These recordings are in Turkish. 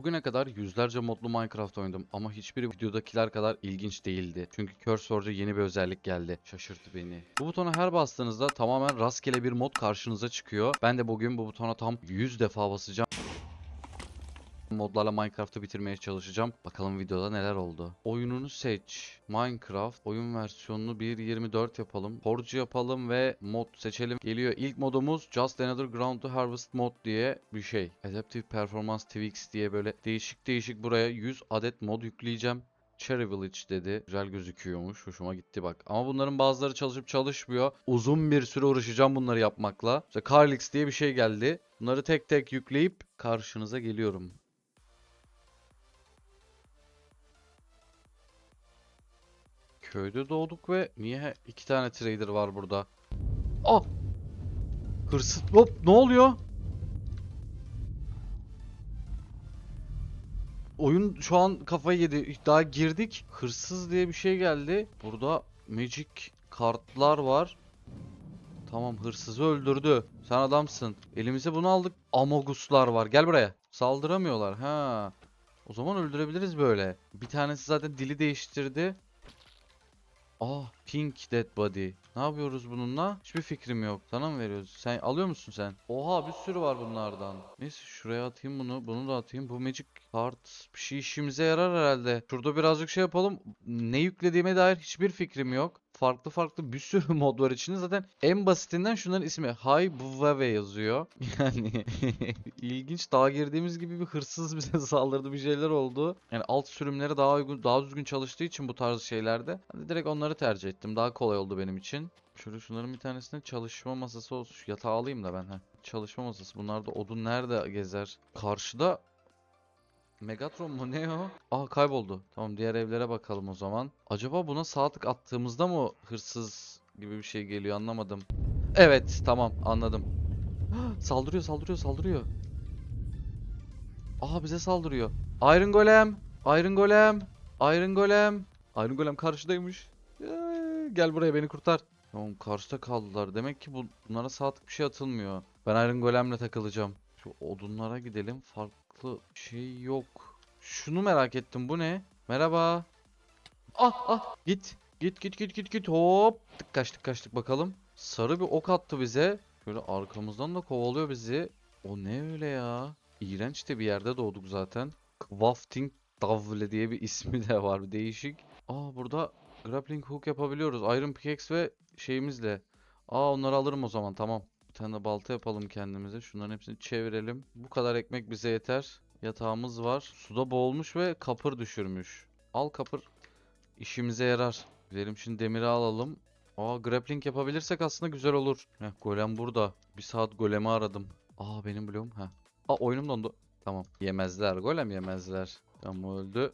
Bugüne kadar yüzlerce modlu Minecraft oynadım ama hiçbiri videodakiler kadar ilginç değildi. Çünkü Cursor'da yeni bir özellik geldi. Şaşırttı beni. Bu butona her bastığınızda tamamen rastgele bir mod karşınıza çıkıyor. Ben de bugün bu butona tam 100 defa basacağım. Modlarla Minecraft'ı bitirmeye çalışacağım. Bakalım videoda neler oldu. Oyununu seç. Minecraft oyun versiyonunu 1.24 yapalım. Forge yapalım ve mod seçelim. Geliyor ilk modumuz Just Another Ground to Harvest mod diye bir şey. Adaptive Performance Tweaks diye böyle değişik değişik buraya 100 adet mod yükleyeceğim. Cherry Village dedi. Güzel gözüküyormuş. Hoşuma gitti bak. Ama bunların bazıları çalışıp çalışmıyor. Uzun bir süre uğraşacağım bunları yapmakla. İşte Carlix diye bir şey geldi. Bunları tek tek yükleyip karşınıza geliyorum. Köyde doğduk ve niye iki tane trader var burada? Ah! Hırsız. Hop ne oluyor? Oyun şu an kafayı yedi. Daha girdik. Hırsız diye bir şey geldi. Burada magic kartlar var. Tamam hırsızı öldürdü. Sen adamsın. Elimize bunu aldık. Amoguslar var. Gel buraya. Saldıramıyorlar. Ha. O zaman öldürebiliriz böyle. Bir tanesi zaten dili değiştirdi. Ah, Pink Dead Body. Ne yapıyoruz bununla? Hiçbir fikrim yok. Sana mı veriyoruz? Sen alıyor musun sen? Oha bir sürü var bunlardan. Neyse şuraya atayım bunu. Bunu da atayım. Bu Magic Card bir şey işimize yarar herhalde. Şurada birazcık şey yapalım. Ne yüklediğime dair hiçbir fikrim yok. Farklı farklı bir sürü mod var içinde. Zaten en basitinden şunların ismi Haibuvave yazıyor. Yani ilginç. Daha girdiğimiz gibi bir hırsız bize saldırdı. Bir şeyler oldu. Yani alt sürümleri daha uygun, daha düzgün çalıştığı için bu tarz şeylerde. Hani direkt onları tercih ettim. Daha kolay oldu benim için. Şöyle şunların bir tanesinde çalışma masası olsun. Şu yatağı alayım da ben. Heh. Çalışma masası. Bunlarda odun nerede gezer? Karşıda Megatron mu ne o? Aa kayboldu. Tamam diğer evlere bakalım o zaman. Acaba buna sağ tık attığımızda mı hırsız gibi bir şey geliyor anlamadım. Evet tamam anladım. saldırıyor saldırıyor saldırıyor. Aa bize saldırıyor. Iron Golem. Iron Golem. Iron Golem. Iron Golem karşıdaymış. Gel buraya beni kurtar. Tamam karşıda kaldılar. Demek ki bu, bunlara sağ tık bir şey atılmıyor. Ben Iron Golem'le takılacağım. Şu odunlara gidelim. Farklı şey yok. Şunu merak ettim. Bu ne? Merhaba. Ah ah git. Git git git git git. Hop. Tık kaçtık kaçtık bakalım. Sarı bir ok attı bize. Şöyle arkamızdan da kovalıyor bizi. O ne öyle ya? İğrenç de bir yerde doğduk zaten. Wafting Davle diye bir ismi de var. Değişik. Aa burada grappling hook yapabiliyoruz. Iron pickaxe ve şeyimizle. Aa onları alırım o zaman tamam. Bir tane de balta yapalım kendimize. Şunların hepsini çevirelim. Bu kadar ekmek bize yeter. Yatağımız var. Suda boğulmuş ve kapır düşürmüş. Al kapır. İşimize yarar. Gidelim şimdi demiri alalım. Aa grappling yapabilirsek aslında güzel olur. Heh golem burada. Bir saat golemi aradım. Aa benim bloğum. Heh. Aa oyunum dondu. Tamam. Yemezler. Golem yemezler. Tamam öldü.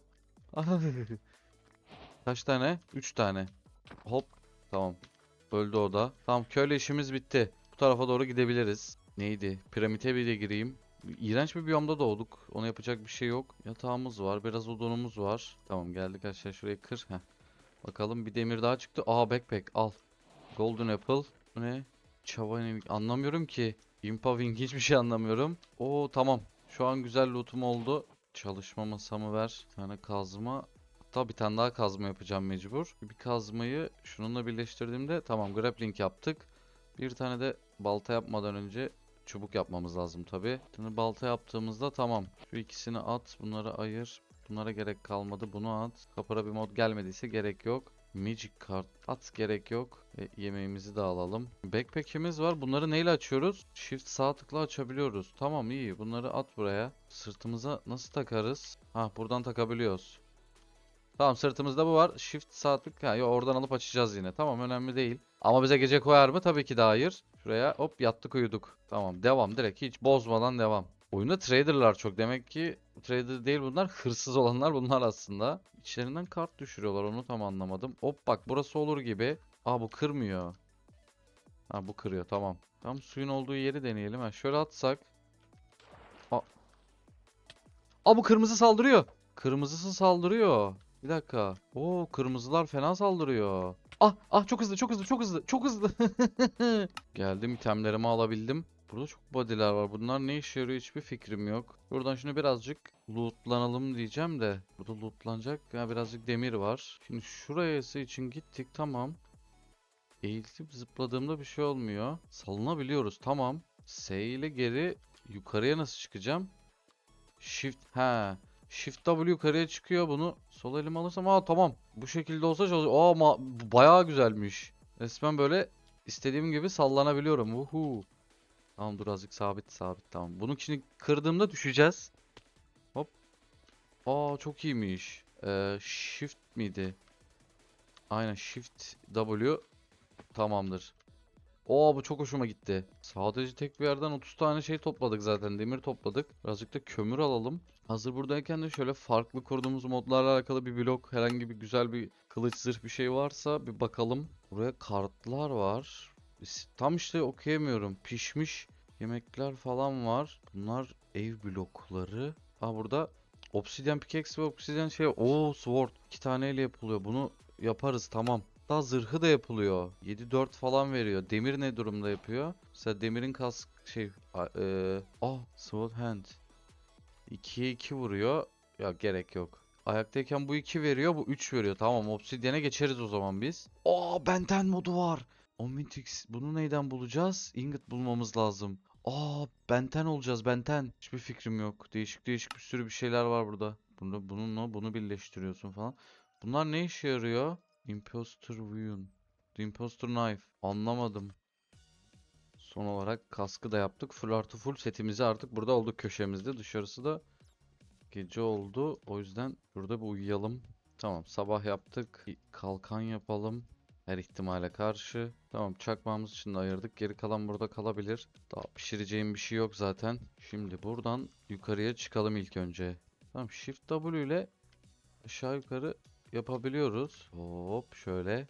Kaç tane? 3 tane. Hop. Tamam. Öldü o da. Tamam köyle işimiz bitti. Bu tarafa doğru gidebiliriz. Neydi? Piramite bir de gireyim. İğrenç bir biyomda doğduk. Ona yapacak bir şey yok. Yatağımız var. Biraz odunumuz var. Tamam geldik aşağı şuraya kır. Heh. Bakalım bir demir daha çıktı. Aa backpack al. Golden apple. Bu ne? Çava anlamıyorum ki. Impa wing hiçbir şey anlamıyorum. Oo tamam. Şu an güzel lootum oldu. Çalışma masamı ver. Bir tane kazma. Hatta bir tane daha kazma yapacağım mecbur. Bir kazmayı şununla birleştirdiğimde tamam grappling yaptık. Bir tane de balta yapmadan önce çubuk yapmamız lazım tabi. Şimdi balta yaptığımızda tamam. Şu ikisini at. Bunları ayır. Bunlara gerek kalmadı. Bunu at. Kapıra bir mod gelmediyse gerek yok. Magic Card at gerek yok. E, yemeğimizi de alalım. Backpack'imiz var. Bunları neyle açıyoruz? Shift sağ tıkla açabiliyoruz. Tamam iyi. Bunları at buraya. Sırtımıza nasıl takarız? Ha buradan takabiliyoruz. Tamam sırtımızda bu var. Shift sağ tık. Ha, yo, oradan alıp açacağız yine. Tamam önemli değil. Ama bize gece koyar mı? Tabii ki de hayır. Şuraya hop yattık uyuduk. Tamam devam direkt hiç bozmadan devam. Oyunda traderlar çok. Demek ki trader değil bunlar. Hırsız olanlar bunlar aslında. İçlerinden kart düşürüyorlar. Onu tam anlamadım. Hop bak burası olur gibi. Aa bu kırmıyor. Ha bu kırıyor tamam. Tam suyun olduğu yeri deneyelim. Ha şöyle atsak. Aa. Aa bu kırmızı saldırıyor. Kırmızısı saldırıyor. Bir dakika. Oo kırmızılar fena saldırıyor. Ah ah çok hızlı çok hızlı çok hızlı çok hızlı. Geldim itemlerimi alabildim. Burada çok body'ler var. Bunlar ne işe yarıyor hiçbir fikrim yok. Buradan şunu birazcık lootlanalım diyeceğim de. Burada lootlanacak ya birazcık demir var. Şimdi şurası için gittik tamam. Eğilip zıpladığımda bir şey olmuyor. Salınabiliyoruz tamam. S ile geri yukarıya nasıl çıkacağım? Shift ha. Shift W yukarıya çıkıyor bunu. Sol elime alırsam aa tamam. Bu şekilde olsa çalışıyor. Aa ma- bayağı güzelmiş. Resmen böyle istediğim gibi sallanabiliyorum. Uhu. Tamam dur azıcık sabit sabit tamam. Bunu şimdi kırdığımda düşeceğiz. Hop. Aa çok iyiymiş. Ee, shift miydi? Aynen Shift W tamamdır. Oo bu çok hoşuma gitti. Sadece tek bir yerden 30 tane şey topladık zaten. Demir topladık. Birazcık da kömür alalım. Hazır buradayken de şöyle farklı kurduğumuz modlarla alakalı bir blok, herhangi bir güzel bir kılıç zırh bir şey varsa bir bakalım. Buraya kartlar var. Tam işte okuyamıyorum. Pişmiş yemekler falan var. Bunlar ev blokları. Ha burada obsidian pickaxe ve obsidian şey. Oo sword. iki taneyle yapılıyor. Bunu yaparız tamam. Daha zırhı da yapılıyor. 7-4 falan veriyor. Demir ne durumda yapıyor? Mesela demirin kask şey. a- eee, Ah sword hand. 2'ye 2 vuruyor. Ya gerek yok. Ayaktayken bu 2 veriyor, bu 3 veriyor. Tamam, obsidyene geçeriz o zaman biz. Aa, benten modu var. Omnitix, bunu neyden bulacağız? Ingot bulmamız lazım. Aa, benten olacağız, benten. Hiçbir fikrim yok. Değişik değişik bir sürü bir şeyler var burada. Bunu, bununla bunu birleştiriyorsun falan. Bunlar ne işe yarıyor? Imposter Wound. Imposter Knife. Anlamadım. Son olarak kaskı da yaptık. Full artı full setimizi artık burada olduk köşemizde. Dışarısı da gece oldu. O yüzden burada bir uyuyalım. Tamam sabah yaptık. Kalkan yapalım. Her ihtimale karşı. Tamam çakmağımız için de ayırdık. Geri kalan burada kalabilir. Daha pişireceğim bir şey yok zaten. Şimdi buradan yukarıya çıkalım ilk önce. Tamam Shift W ile aşağı yukarı yapabiliyoruz. Hop şöyle.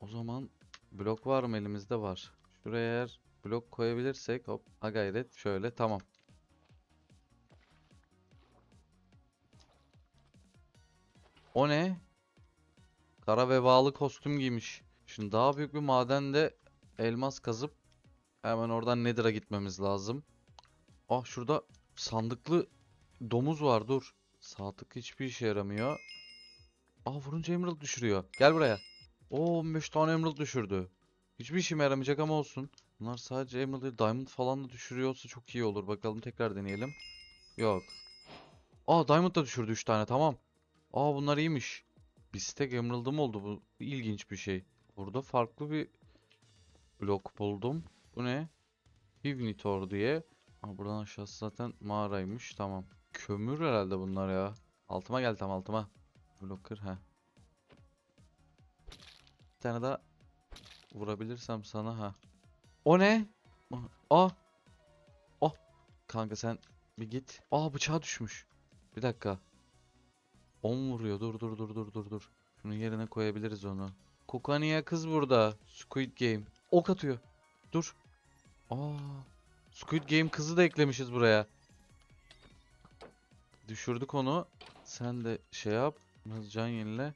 O zaman blok var mı elimizde var. Şuraya eğer blok koyabilirsek hop ha gayret şöyle tamam. O ne? Kara vebalı kostüm giymiş. Şimdi daha büyük bir madende elmas kazıp hemen oradan Nether'a gitmemiz lazım. Ah şurada sandıklı domuz var dur. Sağ tık hiçbir işe yaramıyor. Aa vurunca emerald düşürüyor. Gel buraya. Oo 15 tane emerald düşürdü. Hiçbir işime yaramayacak ama olsun. Bunlar sadece emerald değil, diamond falan da düşürüyorsa çok iyi olur. Bakalım tekrar deneyelim. Yok. Aa diamond da düşürdü 3 tane tamam. Aa bunlar iyiymiş. Bir stack emerald'ım oldu bu. ilginç bir şey. Burada farklı bir blok buldum. Bu ne? Hivnitor diye. Aa, buradan aşağısı zaten mağaraymış. Tamam. Kömür herhalde bunlar ya. Altıma gel tam altıma. Blocker ha. Bir tane daha vurabilirsem sana ha. O ne? Ah. Ah. Kanka sen bir git. Aa bıçağı düşmüş. Bir dakika. 10 vuruyor. Dur dur dur dur dur dur. Şunun yerine koyabiliriz onu. Kokaniya kız burada. Squid Game. Ok atıyor. Dur. Aa. Squid Game kızı da eklemişiz buraya. Düşürdük onu. Sen de şey yap. Biraz can yenile.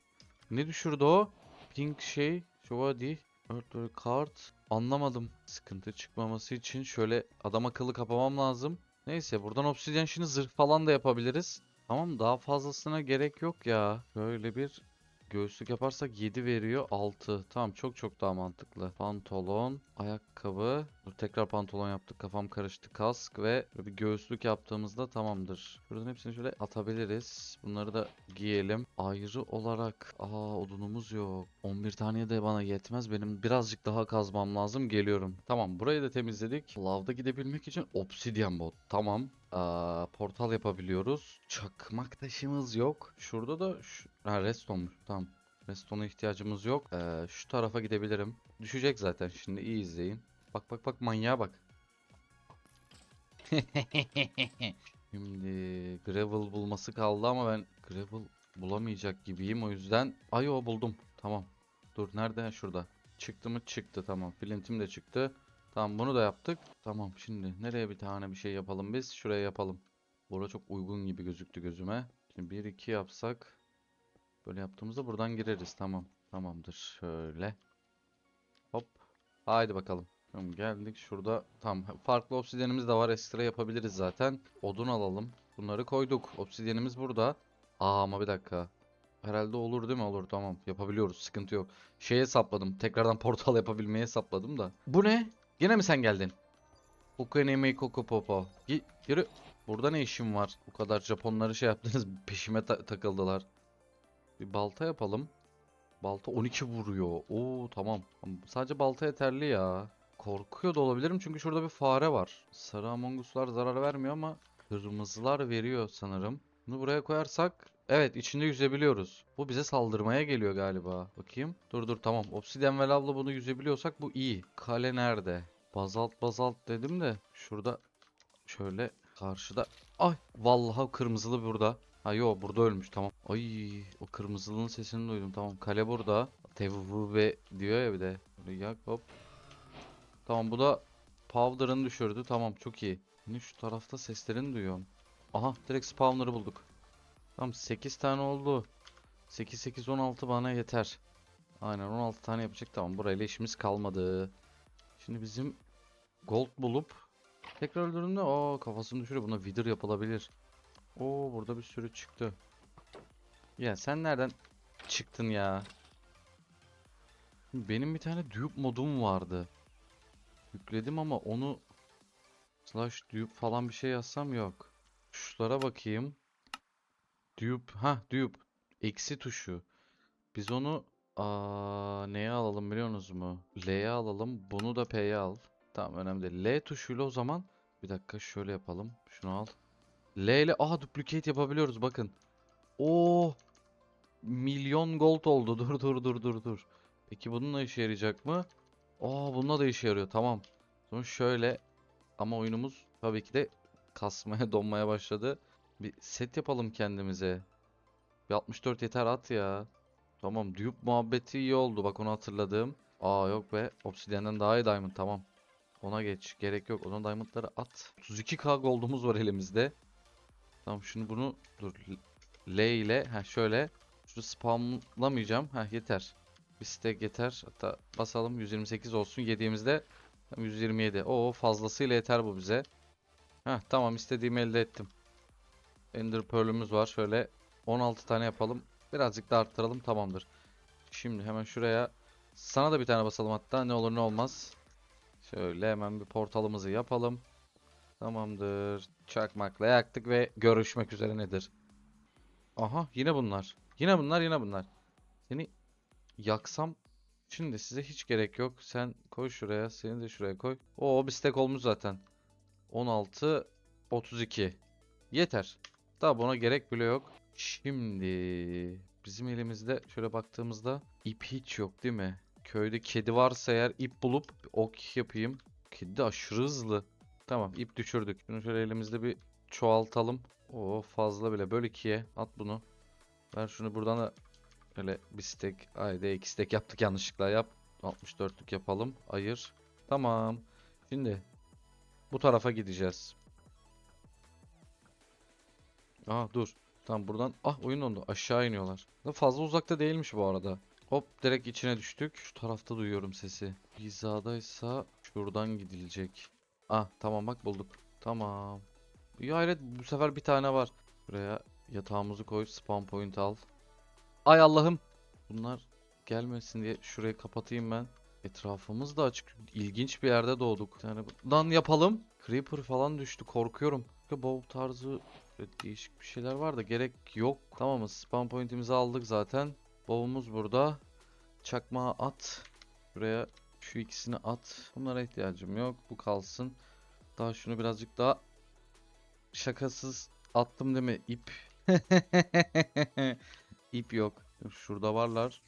Ne düşürdü o? Pink şey. Şovadi. Earthwork card. Anlamadım. Sıkıntı çıkmaması için şöyle adam akıllı kapamam lazım. Neyse buradan obsidyen şimdi zırh falan da yapabiliriz. Tamam daha fazlasına gerek yok ya. Böyle bir göğüslük yaparsak 7 veriyor 6. Tamam çok çok daha mantıklı. Pantolon, ayakkabı. Dur, tekrar pantolon yaptık kafam karıştı. Kask ve bir göğüslük yaptığımızda tamamdır. Buradan hepsini şöyle atabiliriz. Bunları da giyelim. Ayrı olarak. Aa odunumuz yok. 11 taneye de bana yetmez. Benim birazcık daha kazmam lazım. Geliyorum. Tamam burayı da temizledik. Lavda gidebilmek için obsidyen bot. Tamam. Aa, portal yapabiliyoruz. Çakmak taşımız yok. Şurada da şu... Ha redstone'muş. Tamam. Redstone'a ihtiyacımız yok. Ee, şu tarafa gidebilirim. Düşecek zaten şimdi iyi izleyin. Bak bak bak manyağa bak. Şimdi gravel bulması kaldı ama ben gravel bulamayacak gibiyim o yüzden. Ay o buldum. Tamam. Dur nerede? Şurada. Çıktı mı? Çıktı tamam. Flintim de çıktı. Tamam bunu da yaptık. Tamam şimdi nereye bir tane bir şey yapalım biz? Şuraya yapalım. Bura çok uygun gibi gözüktü gözüme. Şimdi 1 2 yapsak böyle yaptığımızda buradan gireriz. Tamam. Tamamdır. Şöyle. Hop. Haydi bakalım. Tamam geldik şurada. Tamam farklı obsidyenimiz de var. Ekstra yapabiliriz zaten. Odun alalım. Bunları koyduk. Obsidyenimiz burada. Aa ama bir dakika. Herhalde olur değil mi? Olur tamam. Yapabiliyoruz. Sıkıntı yok. Şeye sapladım. Tekrardan portal yapabilmeye sapladım da. Bu ne? Yine mi sen geldin? Ukenemi Kokopopo. Gi- Yürü. Burada ne işim var? Bu kadar Japonları şey yaptınız. Peşime ta- takıldılar. Bir balta yapalım. Balta 12 vuruyor. Oo tamam. Ama Sadece balta yeterli ya. Korkuyor da olabilirim çünkü şurada bir fare var. Sarı Among Us'lar zarar vermiyor ama kırmızılar veriyor sanırım. Bunu buraya koyarsak evet içinde yüzebiliyoruz. Bu bize saldırmaya geliyor galiba. Bakayım. Dur dur tamam. Obsidian ve lavla bunu yüzebiliyorsak bu iyi. Kale nerede? Bazalt bazalt dedim de şurada şöyle karşıda. Ay vallahi kırmızılı burada. Ha yo burada ölmüş tamam. Ay o kırmızılının sesini duydum tamam. Kale burada. Tevve diyor ya bir de. Yak hop. Tamam bu da Powder'ını düşürdü. Tamam çok iyi. Yine şu tarafta seslerini duyuyorum. Aha direkt spawner'ı bulduk. Tamam 8 tane oldu. 8 8 16 bana yeter. Aynen 16 tane yapacak. Tamam burayla işimiz kalmadı. Şimdi bizim gold bulup tekrar öldürdüğünde aa kafasını düşürüyor. Buna wither yapılabilir. Oo burada bir sürü çıktı. Ya sen nereden çıktın ya? Benim bir tane dupe modum vardı. Yükledim ama onu slash dupe falan bir şey yazsam yok. Tuşlara bakayım. Dupe. Ha dupe. Eksi tuşu. Biz onu aa, neye alalım biliyorsunuz mu? L'ye alalım. Bunu da P'ye al. Tamam önemli değil. L tuşuyla o zaman bir dakika şöyle yapalım. Şunu al. L ile aha duplicate yapabiliyoruz bakın. Oo! Milyon gold oldu. Dur dur dur dur dur. Peki bununla işe yarayacak mı? Aa bununla da işe yarıyor. Tamam. Sonra şöyle ama oyunumuz tabii ki de kasmaya donmaya başladı. Bir set yapalım kendimize. Bir 64 yeter at ya. Tamam dupe muhabbeti iyi oldu. Bak onu hatırladım. Aa yok be. Obsidian'dan daha iyi diamond tamam. Ona geç. Gerek yok. Ona diamondları at. 32k gold'umuz var elimizde. Tamam şunu bunu dur. L ile ha şöyle. Şunu spamlamayacağım. Ha yeter. Bir stack yeter. Hatta basalım 128 olsun. Yediğimizde tam 127. Oo fazlasıyla yeter bu bize. Ha tamam istediğimi elde ettim. Ender Pearl'ümüz var. Şöyle 16 tane yapalım. Birazcık da arttıralım. Tamamdır. Şimdi hemen şuraya sana da bir tane basalım hatta. Ne olur ne olmaz. Şöyle hemen bir portalımızı yapalım. Tamamdır. Çakmakla yaktık ve görüşmek üzere nedir? Aha yine bunlar. Yine bunlar yine bunlar. Seni yaksam şimdi size hiç gerek yok. Sen koy şuraya. Seni de şuraya koy. Oo bir stack olmuş zaten. 16 32. Yeter. Daha buna gerek bile yok. Şimdi bizim elimizde şöyle baktığımızda ip hiç yok değil mi? Köyde kedi varsa eğer ip bulup ok yapayım. Kedi de aşırı hızlı. Tamam ip düşürdük. Şunu şöyle elimizde bir çoğaltalım. Oo fazla bile. Böl ikiye. At bunu. Ver şunu buradan da öyle bir stack. Haydi iki stack yaptık yanlışlıkla yap. 64'lük yapalım. Ayır. Tamam. Şimdi bu tarafa gideceğiz. Aa dur. Tamam buradan. Ah oyun dondu. Aşağı iniyorlar. Da fazla uzakta değilmiş bu arada. Hop direkt içine düştük. Şu tarafta duyuyorum sesi. Hizadaysa şuradan gidilecek. Ah tamam bak bulduk. Tamam. Ya hayret bu sefer bir tane var. Buraya yatağımızı koy. Spawn point al. Ay Allah'ım. Bunlar gelmesin diye şurayı kapatayım ben. Etrafımız da açık. İlginç bir yerde doğduk. Yani bundan yapalım. Creeper falan düştü. Korkuyorum. Bow tarzı değişik bir şeyler var da gerek yok. Tamam? Spawn point'imizi aldık zaten. Bow'umuz burada. Çakmağı at. Buraya şu ikisini at. Bunlara ihtiyacım yok. Bu kalsın. Daha şunu birazcık daha şakasız attım değil mi? İp. İp yok. Şurada varlar.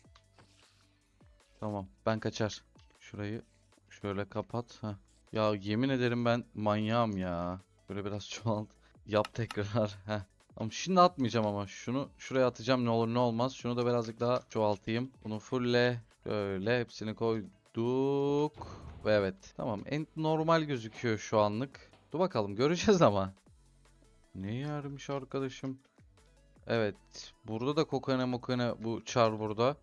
Tamam. Ben kaçar. Şurayı şöyle kapat. Heh. Ya yemin ederim ben manyağım ya. Böyle biraz çoğalt. Yap tekrar. Heh. Ama şimdi atmayacağım ama şunu şuraya atacağım ne olur ne olmaz. Şunu da birazcık daha çoğaltayım. Bunu fullle. Böyle hepsini koyduk. Ve evet. Tamam. En normal gözüküyor şu anlık. Dur bakalım göreceğiz ama. Ne yermiş arkadaşım? Evet. Burada da kokane mokane bu çar burada.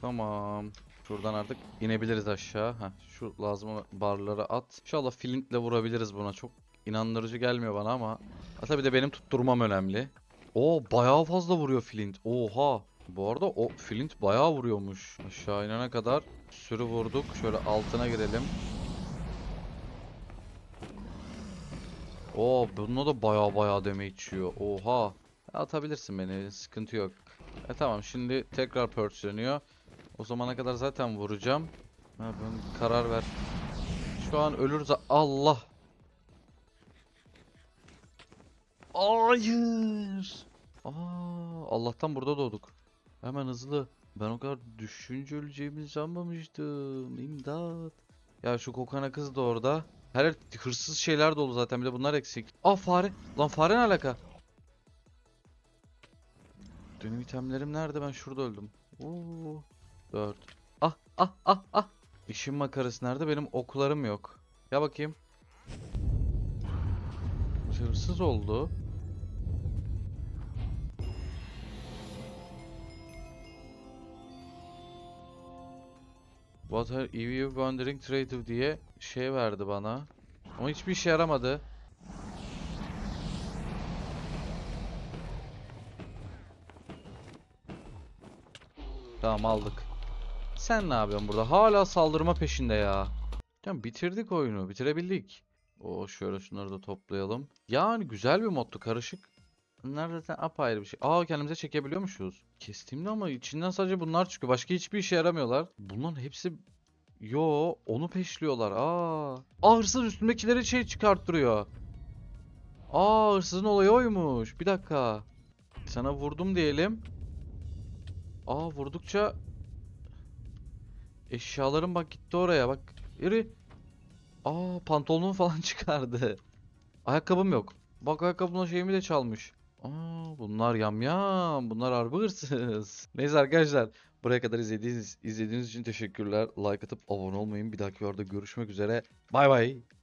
Tamam. Şuradan artık inebiliriz aşağı. Heh, şu lazım barları at. İnşallah flintle vurabiliriz buna. Çok inandırıcı gelmiyor bana ama. Ha, tabii de benim tutturmam önemli. O bayağı fazla vuruyor flint. Oha. Bu arada o flint bayağı vuruyormuş. Aşağı inene kadar sürü vurduk. Şöyle altına girelim. Oo bununla da bayağı bayağı damage yiyor. Oha. Atabilirsin beni. Sıkıntı yok. E tamam şimdi tekrar purge dönüyor. O zamana kadar zaten vuracağım. Ha, ben karar ver. Şu an ölürüz. Allah. Hayır. Aa, Allah'tan burada doğduk. Hemen hızlı. Ben o kadar düşünce öleceğimi sanmamıştım. İmdat. Ya şu kokana kız da orada. Her hırsız şeyler dolu zaten. Bir de bunlar eksik. Aa fare. Lan fare ne alaka? Benim itemlerim nerede? Ben şurada öldüm. Oo. 4. Ah ah ah ah. İşin makarası nerede? Benim oklarım yok. Ya bakayım. Hırsız oldu. What are you wondering traitor diye şey verdi bana. Ama hiçbir işe yaramadı. Tamam aldık. Sen ne yapıyorsun burada? Hala saldırma peşinde ya. Tamam bitirdik oyunu. Bitirebildik. O şöyle şunları da toplayalım. Yani güzel bir moddu. Karışık. Bunlar zaten apayrı bir şey. Aa kendimize çekebiliyormuşuz. Kestiğimde ama içinden sadece bunlar çıkıyor. Başka hiçbir işe yaramıyorlar. Bunların hepsi... Yo onu peşliyorlar. Aa. Aa hırsız üstündekileri şey çıkarttırıyor. Aa hırsızın olayı oymuş. Bir dakika. Sana vurdum diyelim. Aa vurdukça eşyalarım bak gitti oraya bak. Yürü. Aa pantolonumu falan çıkardı. Ayakkabım yok. Bak ayakkabımla şeyimi de çalmış. Aa bunlar yamyam. Bunlar harbi hırsız. Neyse arkadaşlar. Buraya kadar izlediğiniz, izlediğiniz için teşekkürler. Like atıp abone olmayın. Bir dahaki videoda görüşmek üzere. Bay bay.